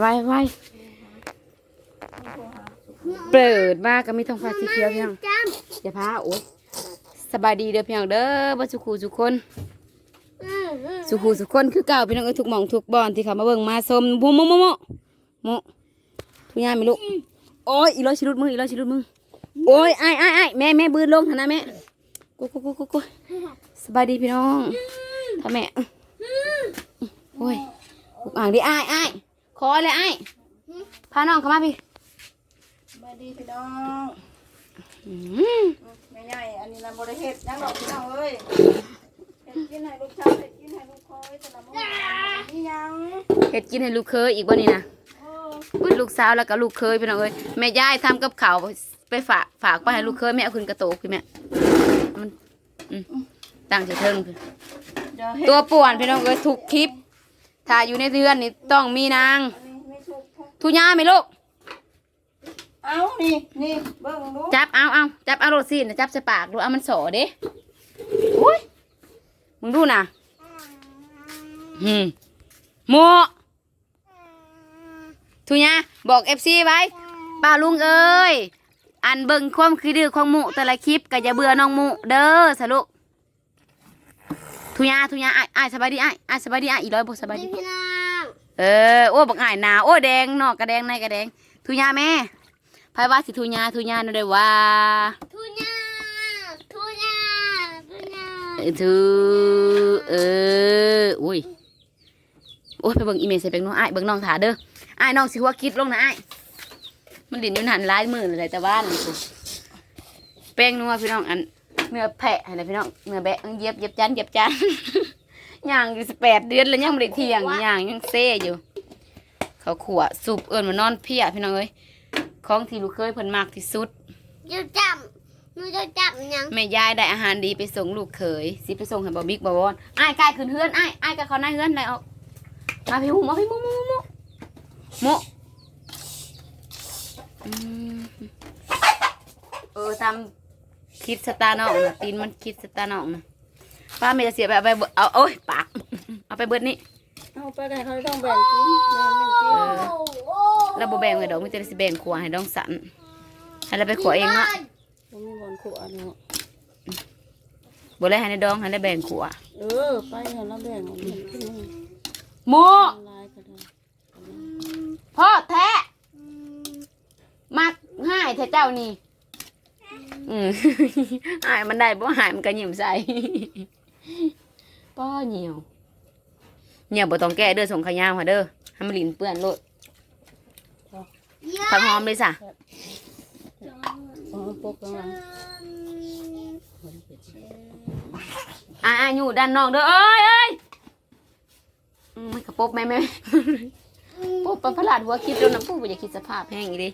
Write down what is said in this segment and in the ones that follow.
ไว้ไว้เปิดมาก็มีท้องฟ้าสีเขียวเพียงอย่าพาโอ้ยสบายดีเด้อเพี่น้องเด้อบ่สุขูสุคนสุขูสุคนคือเก่าพี่น้องเอ้ทุกหม่องทุกบอนที่เขามาเบิ่งมาชมโมโมโมโมโมทุกอย่างมีลูกโอ้ยอีร้อยชิลุดมืออีร้อยชิลุดมือโอ้ยไอ้ไอ้ไอ้แม่แม่บืนลงเถอะนะแม่กูกูกูกูกูสบายดีพี่น้องถ้าแม่โอ้ยลูกอ่างดิไอ้ไอ้ ขอเลยไอ้ายพาน้องเข้ามาพี่มาดีพี่น้องอืมแม่ใหญ่อันนี้เราบริเฮ็ดยังดอกพี่น้องเอ้ยเฮ็ดกินให้ลูกชายเฮ็ดกินให้ลูกคอยแต่ละมื้อนี่ยังเฮ็ดกินให้ลูกเคยอีกบ่นี่นะโอ้อุ้ยลูกสาวแล้วก็ลูกเคยพี่น้องเอ้ยแม่ยายทำกับข้าวไปฝากฝากไปให้ลูกเคยแม่เอาขึ้นกระโตกพี่แม่มันอืมตั้งใจเทิงพี่เดี๋ยวเฮ็ดตัวป่วนพี่น้องเอ้ยทุกคลิป ถ้าอยู่ในเรือนนี่ต้องมีนางอันนี้ไม่ถูกทุกทุญาไหมลูก เอานี่นี่เบิ่งดูจับเอาเอาจับเอาโรดซีนจับใส่ปากดูเอามันโสเด้อุ้ยมึงดูนะหืมโมทุญาบอกเอฟซีไว้ป้าลุงเอ้ยอันเบิ่งความคือดื้อของหมูแต่ละคลิปก็จะเบื่อน้องหมูเด้อสรุป ทุญาทุญาอ้ายอ้ายสบายดีอ้ายอ้ายสบายดีอ้ายอีร้อยบ่สบายดีพี่น้องเออโอ้บักอ่ายหนาโอ้แดงนอกกระแดงในกระแดงทุญาแม่ไพ่ว่าสิทุญาทุญานั่นเลยว่าทุญาทุญาทุญาเออทุเอออุ้ยโอ้ยไปเบิ่งอีเมลใส่แบงค์น้องอ้ายเบิ่งน้องถาเด้ออ้ายน้องสิหัวคิดลงนะอ้ายมันดินอยู่หันหลายมือเลยแต่บ้านนี่กูแป้งนัวพี่น้องอัน เนื้อแพะอะไรพี่น้องเนื้อแบะเย็บเย็บจานเย็บจานย่างอยู่สิบแปดเดือนแล้วยังไม่ได้เที่ยงย่างยังเซ่อยู่ เขาขวสุบเอิญมานอนเพียพี่น้องเอ้ยของที่ลูกเคยเพิ่นมากที่สุดจะจับหนูจะจับยังแม่ยายได้อาหารดีไปส่งลูกเขยสิไปส่งให้บอบิ๊กบอวอนอ้ายกายขึ้นเฮือนอ้ายอ้ายกับเขาหน้าเฮือนไรออกมาพี่หูมาพี่มุมุมุมุมุอืมเออทำ คิดสตาร์นองนะตีนมันคิดสตาร์นองนะป้าไม่จะเสียไปเอาไปเบิดเอาโอ้ยปากเอาไปเบิดนี่เอาไปได้เขาต้องแบ่งกินแบ่งแบ่งกินเออโอ้แล้วบ่แบ่งเลยดอกมีแต่สิแบ่งขวให้ดองสันให้เราไปขวเองเนาะบ่มีบอลขวดเนาะบ่ได้ให้ในดองให้ได้แบ่งขวเออไปให้เราแบ่งเอากินกินโมลายก็ได้พ่อแท้มักหายแท้เจ้านี่ อืมหายมันได้บ่หายมันก็ยิ้มใส่ป้อเหนียวเหนียวบ่ต้องแก้เด้อส่งขยาวมาเด้อให้มันลิ้นเปื้อนโลดผักหอมเลยจ้ะเอาปกกัอ่าอยู่ด้านนอกเด้อเอ้ยเอ้ยอืมมันกระปบแม่แม่ปุ๊บปะพลาดหัวคิดแล้วนะปุ๊บอย่าคิดสภาพแห้งอีดิ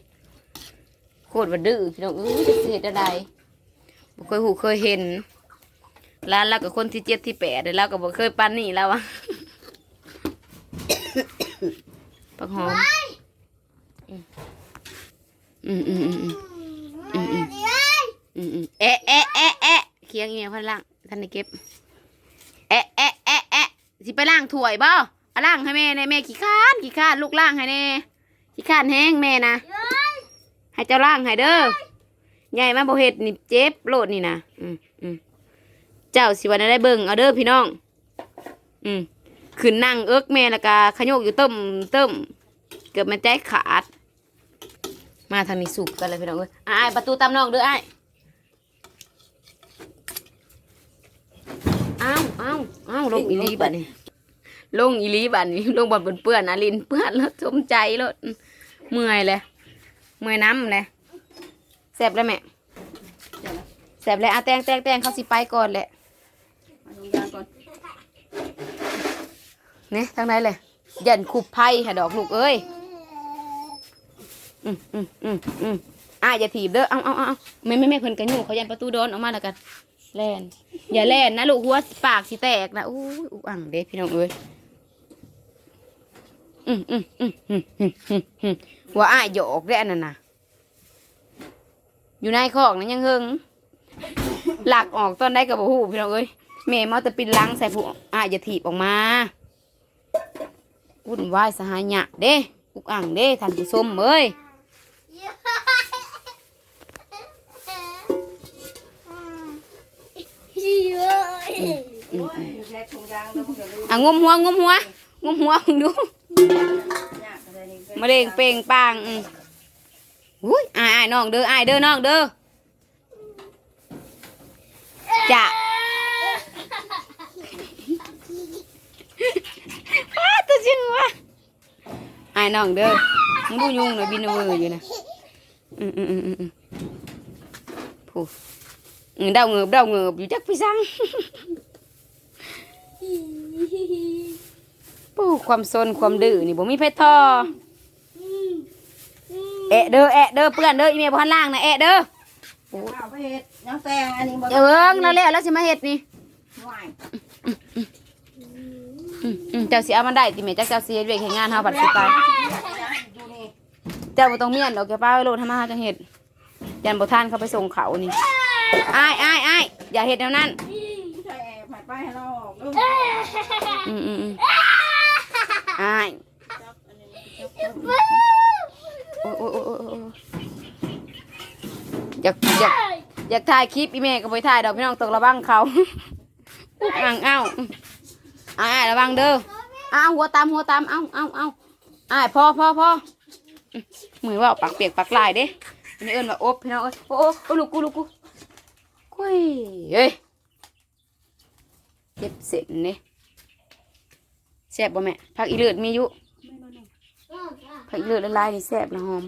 โคตรว่าดื้อพี่น้องเอ้ยจะเห็ดอะไรบ่เคยหูเคยเห็นร้านเรากับคนที่เจ็ดที่แปดเดี๋ยวเราก็บ่เคยปั้นนี่แล้วอะปักหอมอืมอืมอืมอืมอืมอืมอืมอืมเอะเอะเอะเอะเคียงเงี้ยพันล่างท่านได้เก็บเอะเอะเอะเอะสิไปล้างถ้วยบ่เอาล้างให้แม่ในแม่ขี้ข้านขี้ข้านลูกล้างให้แน่ขี้ข้านแห้งแม่นะ ให้เจ้าล้างให้เด้อใหญ่มาบ่เฮ็ดนี่เจ็บโลดนี่นะอืมอืมเจ้าสิวันได้เบิ่งเอาเด้อพี่น้อง อืมขึ้นนั่งเอิกแม่แล้วก็ขยกอยู่เติมเติมเกือบมันใจขาด มาทางนี้สุกกันเลยพี่น้องเอ้ยอ้ายประตูตามน้องเด้ออ้ายอ้าวอ้าวอ้าวลงอีลีบัดนี้ลงอีลีบัดนี้ลงบอลเปื้อนๆนะลินเปื้อนแล้วสมใจแล้วเมื่อยเลย เมื่อยน้ำเลยแสบเลยแม่แสบเลยอะแตงแตงแตงเขาสิไปก่อนแหละเอาถุงยางก่อนเนี่ยทางไหนเลยยันคุบไพ่ค่ะดอกลูกเอ้ยอืมอืมอืมอืมอะอย่าถีบเด้อเอาเอาเอาเอาไม่ไม่ไม่เพิ่นกันอยู่เขายันประตูโดนออกมาแล้วกันแล่นอย่าแล่นนะลูกหัวปากสิแตกนะอู้ยอุอังเด้พี่น้องเอ้ย อืมอืมอืมอืมอืมอืมอืมว่าอ้ายหยอกได้อันนั้นน่ะ อยู่ในคอกนั้นยังเฮิงหลักออกตอนได้กับหูพี่น้องเอ้ยแม่มาแต่ปินลังใส่ผู้อ้ายอย่าถีบออกมาวุ่นวายสหายะเด้อุกอ่างเด้ท่านผู้ชมเอ้ยอืมอืมแค่ถุงยางแล้วมันก็ลืมอะงมหัวงมหัวงมหัวมึงดู ยากอะไรนี่มะเร็งเป่งปางอุ้ยอายอายน้องเด้ออายเด้อน้องเด้อจะอ้าตัวจริงวะอายน้องเด้อมึงดูยุ่งหน่อยบินเอามืออยู่นะอืมอืมอืมอืมอืมผู้เดาเงือบเดาเงือบอยู่จักพี่สัง ปู้ความซนความดื้อนี่บ่มีไผทอแอะเด้อแอะเด้อเปื้อนเด้ออีเมลบ่ทันล่างนะแอะเด้อข้าวไปเฮ็ดน้ำแตงอันนี้บ่เดี๋ยวเอิงแล้วแล้วแล้วสิมาเฮ็ดนี่หวานอืมอืมเจ้าสิเอามันได้ติแม่จักเจ้าสิเฮ็ดเวียกเฮ็ดงานเฮาบัดสิไปดูนี่เจ้าบ่ต้องเมียนดอกแกป้าไว้โลดทำมาหาจังเฮ็ดยันบ่ทันเขาไปส่งเขานี่อ้ายอ้ายอ้ายอย่าเฮ็ดแนวนั้นใช่ผัดไปให้เราออกดูอืมอืม อืมอ้ายโอ้ยโอ้ยโอ้ยอยากอยากอยากถ่ายคลิปอีแม่ก็บ่ถ่ายดอกพี่น้องต้องระวังเขาอ้างเอ้าอ้ายระวังเด้ออ้าวหัวตามหัวตามเอ้าเอ้าเอ้าอ้ายพอพอพอมือว่าปากเปียกปากลายเด้อันนี้เอิ้นว่าอบพี่น้องเอ้ยโอ้โอ้ลูกกูลูกกูกุ้ยเอ้ยเจ็บเส้นนี่ แซ่บบ่แม่ผักอีเลือดมีอยู่ผักอีเลือดละลายนี่แซ่บละหอม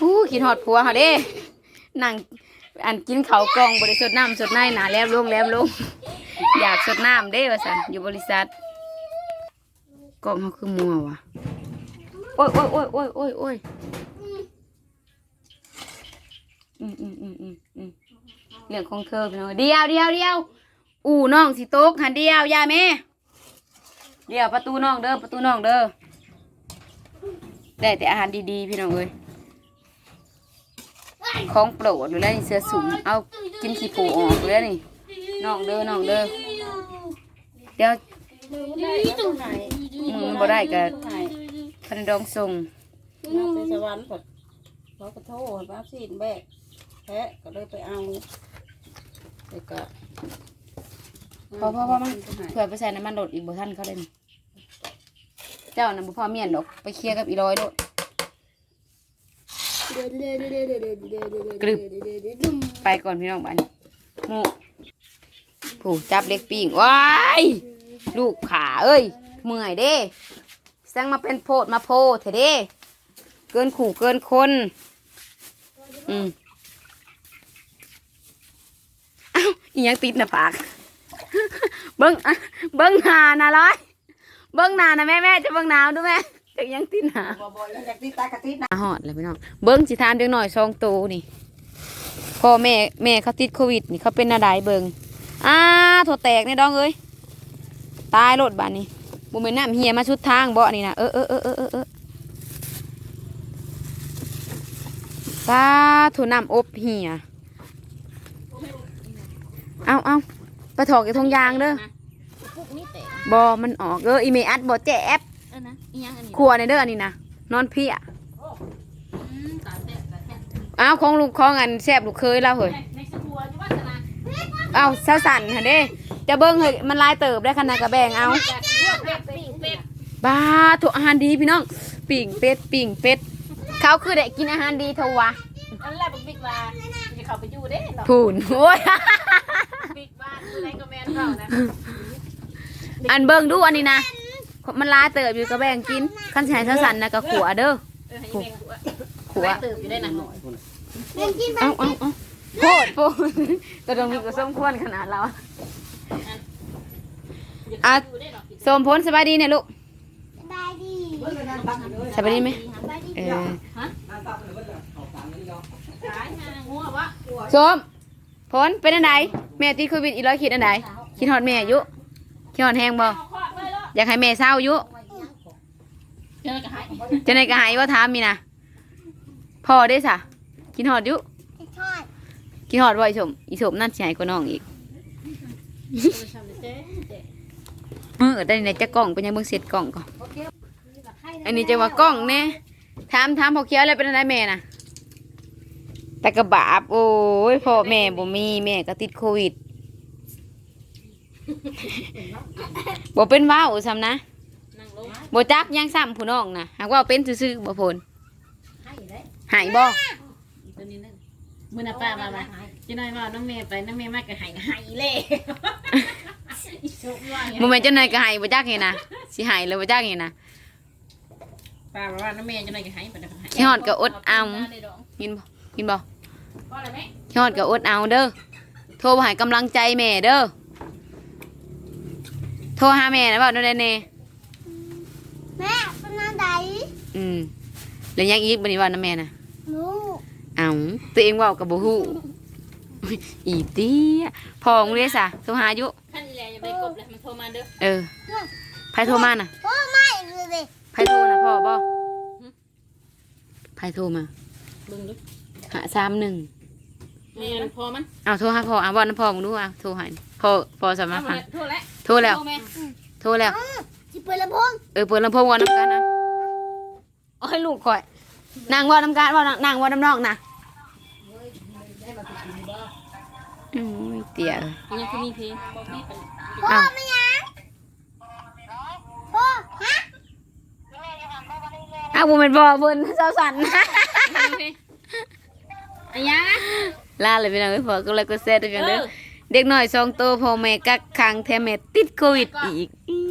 อู้กินหอดผัวเขาเด้นั่งอันกินเขากองบริสุทธิ์น้ำสดในหนาแลมลงแลมลงอยากสดน้ำเด้ว่าสันอยู่บริษัทกองเขาคือมัววะโอ้ยโอ้ยโอ้ยโอ้ยโอ้ยโอ้ยอืมอืมอืมอืมอืม เรื่องของเธอพี่น้องเดียวเดียวเดียวอู่น้องสิโต๊กหันเดียวยาแม่เดียวประตูน้องเด้อประตูน้องเด้อได้แต่อาหารดีๆพี่น้องเอ้ยของโปรดอยู่แล้วนี่เสื้อสูงเอากินขี้ผูออกดูแล้วนี่น้องเด้อน้องเด้อเดี๋ยวตรงไหนมือมันบ่ได้ก็คันดองส่งมาไปสวรรค์ก่อนเขาก็โทษว่าสินแบกแพะก็เลยไปเอา แต่ก็พอพอพอมาเผื่อไปใส่น้ำมันโดดอีกบ่ทันเขาเลยนี่เจ้าน่ะบ่พอเมียนดอกไปเคลียร์กับอีร้อยโดดไปก่อนพี่น้องบ้านหมูผู้จับเล็กปิ้งว้ายลูกขาเอ้ยเมื่อยเด้แซงมาเป็นโพดมาโพเถอะเด้เกินขู่เกินคน อืมเอ้าอีหยังติดหน้าปาก เบิ้งอะเบิ้งหน้านะร้อย เบิ้งหน้านะแม่แม่จะเบิ้งหนาวดูแม่จะยังติดหนาบ่บ่อยากตีตากระติดนะหอดเลยพี่น้อง เบิ้งสิทานเด็กหน่อยซองโตนี่พ่อแม่แม่เขาติดโควิดนี่เขาเป็นนาไดเบิ้งอ้าโถแตกนี่ดองเอ้ยตายโลดบานนี้บุเมนน้ำเฮียมาชุดทางบ่นี่นะเออเออเออเออเออเออตาโถน้ำอบเฮีย เอาเอาไปถอกไอ้ทงยางเด้อพวกนี้เตะบอมันออกเอออีเมอัดบอแจ๊บเออนะอีหยังอันนี้ครัวในเด้ออันนี้นะนอนเพียอืมตาแตะตาแตะอ้าวของลูกของอันแซบลูกเคยแล้วเหยในสกัวอยู่ว่าสนะอ้าวเช้าสั่นค่ะเด้จะเบิ้งเฮ้ยมันลายเติบได้ขนาดกระแบงเอาจากพวกเป็ดปิ้งเป็ดบ้าถูกอาหารดีพี่น้องปิ่งเป็ดปิ่งเป็ดเขาคือได้กินอาหารดีเทวะอันแรกบอกบิ๊กว่าจะเข้าไปอยู่เด้เนาะผูนโอ้ยบิ๊กว่า คือไหนก็แม่นเขานะอันเบิ้งดูอันนี้นะ มันลายเติบอยู่กระแบงกินขั้นใช้เช้าสั่นนะกับขัวเด้อเออให้แม่งกูขัวอะตื่นอยู่ได้หนังหน่อยเอาเอาเอาโพดโพดแต่ตรงนี้ก็สมควรขนาดเราอะสมพลสบายดีเนี่ยลูก บายดีสบายดีไหมบายดีเออ ขายงานงัววะ สม พลเป็นอันไหนแม่ติดโควิดอีร้อยขีดอันไหนคิดฮอดแม่อยู่คิดฮอดแห้งบ่อยาะอยากให้แม่เศร้าอยู่จอกันหายจะในกระหายว่าถามมีนะพ่อได้สะคิดฮอดอยู่คิดฮอดบ่อีสมอีสมนั่นสิใหญ่กว่าน้องอีกเมือได้ในจะกล่องเป็นยังเบิ่งเสร็จกล่องก่อนอันนี้จะว่ากล่องแน่ถามถามพอเคี้ยวอะไรเป็นอะไรแม่น่ะ แต่กระบาบโอ้ยพ่อแม่บ่มีแม่ก็ติดโควิดบ่เป็นว้าวซ้ำนะนั่งลงบ่จักยังซ้ำผู้น้องนะหากว่าเป็นซื่อๆบ่พลให้ได้หายบ่ตัวนี้นึงมื้อน่ะป้ามาว่าจิน้อยว่าน้องเมย์ไปน้องเมย์มาก็ให้ให้เลยอีสุกว่าไงบ่แม่นจังได๋ก็หายบ่จักนี่นะสิหายเลยบ่จักนี่นะป้าว่าน้องเมย์จิน้อยก็ให้ไปได้ให้ขี้ฮอดก็อดเอากินบ่กินบ่ พ่ออะไรไหมขี้ฮอดก็อดเอาเด้อ โทรมาให้กำลังใจแม่เด้อ โทรหาแม่นะบ่ได้แน่แม่เป็นอะไรอืมแล้วยังอีกบัดนี้ว่านะแม่น่ะหนูเอ้าตัวเองเว้าก็บ่ฮู้อีเตี้ยพ่อมึงเด้ซะโทรหาอยู่ท่านอีแลอย่าไปกบเลยมันโทรมาเด้อเออไผโทรมาน่ะพ่อไม่เลยไผโทรนะพ่อบ่ไผโทรมาเบิ่งดู หาสามหนึ่งแม่นพอมันเอาโทรหาพ่อเอาบอกน้ำพ่อมึงดูเอาโทรหาพ่อพ่อสามารถฟังโทรแล้วโทรแล้ว โทรแม่โทรแล้วจิเปิดลำโพงเออเปิดลำโพงวันน้ำกันนะโอ้ยลูกข่อย นางว่าน้ำกันว่านางว่าน้ำนอกนะอืมเตี๋ยเอ้ยยังคือมีเพลงบอกพี่เป็นพ่อไม่ยังพ่อฮะอ้าวบุเป็นบ่เบิ่นเจ้าสันเพลง อันยังลาเลยพี่น้องเอ้ยพ่อก็เลยก็เซตไปเอเด้ออเด็กน้อยสองตัวพ่อแม่กักขังแถมแม่ติดโควิดอีกอี